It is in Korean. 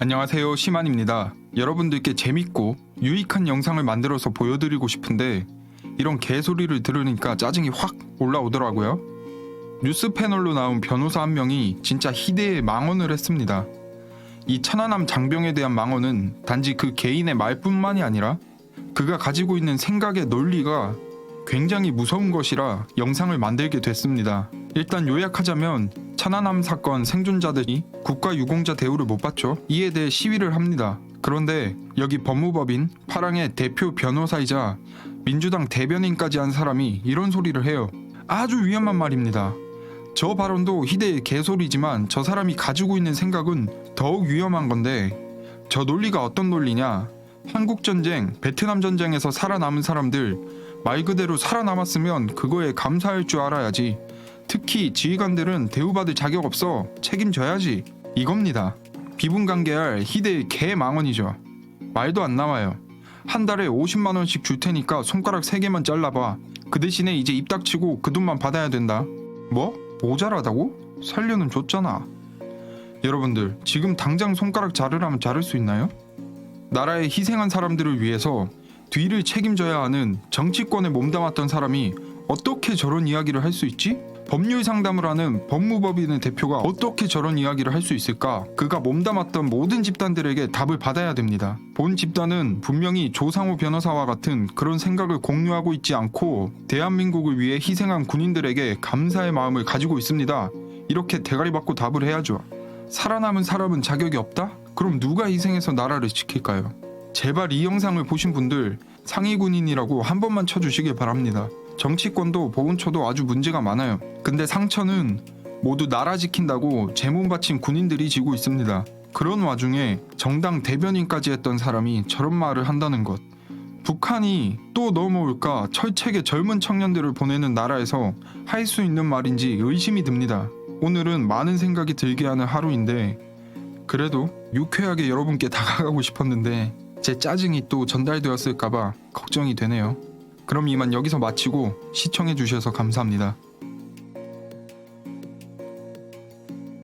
안녕하세요 시만입니다. 여러분들께 재밌고 유익한 영상을 만들어서 보여드리고 싶은데 이런 개소리를 들으니까 짜증이 확 올라오더라고요. 뉴스 패널로 나온 변호사 한 명이 진짜 희대의 망언을 했습니다. 이 천안함 장병에 대한 망언은 단지 그 개인의 말뿐만이 아니라 그가 가지고 있는 생각의 논리가 굉장히 무서운 것이라 영상을 만들게 됐습니다. 일단 요약하자면 천안함 사건 생존자들이 국가 유공자 대우를 못 받죠. 이에 대해 시위를 합니다. 그런데 여기 법무법인 파랑의 대표 변호사이자 민주당 대변인까지 한 사람이 이런 소리를 해요. 아주 위험한 말입니다. 저 발언도 희대의 개소리지만 저 사람이 가지고 있는 생각은 더욱 위험한 건데 저 논리가 어떤 논리냐? 한국 전쟁, 베트남 전쟁에서 살아남은 사람들 말 그대로 살아남았으면 그거에 감사할 줄 알아야지. 특히 지휘관들은 대우받을 자격 없어 책임져야지. 이겁니다. 비분관계할 희대의 개망언이죠. 말도 안 나와요. 한 달에 50만 원씩 줄 테니까 손가락 3개만 잘라봐. 그 대신에 이제 입 닥치고 그 돈만 받아야 된다. 뭐? 모자라다고? 살려는 줬잖아. 여러분들 지금 당장 손가락 자르라면 자를 수 있나요? 나라에 희생한 사람들을 위해서 뒤를 책임져야 하는 정치권에 몸담았던 사람이 어떻게 저런 이야기를 할 수 있지? 법률 상담을 하는 법무법인의 대표가 어떻게 저런 이야기를 할 수 있을까? 그가 몸담았던 모든 집단들에게 답을 받아야 됩니다. 본 집단은 분명히 조상호 변호사와 같은 그런 생각을 공유하고 있지 않고 대한민국을 위해 희생한 군인들에게 감사의 마음을 가지고 있습니다. 이렇게 대가리 받고 답을 해야죠. 살아남은 사람은 자격이 없다? 그럼 누가 희생해서 나라를 지킬까요? 제발 이 영상을 보신 분들 상위 군인이라고 한 번만 쳐주시길 바랍니다. 정치권도 보훈처도 아주 문제가 많아요. 근데 상처는 모두 나라 지킨다고 제몸 바친 군인들이 지고 있습니다. 그런 와중에 정당 대변인까지 했던 사람이 저런 말을 한다는 것. 북한이 또 넘어올까 철책의 젊은 청년들을 보내는 나라에서 할 수 있는 말인지 의심이 듭니다. 오늘은 많은 생각이 들게 하는 하루인데 그래도 유쾌하게 여러분께 다가가고 싶었는데 제 짜증이 또 전달되었을까봐 걱정이 되네요. 그럼 이만 여기서 마치고 시청해 주셔서 감사합니다.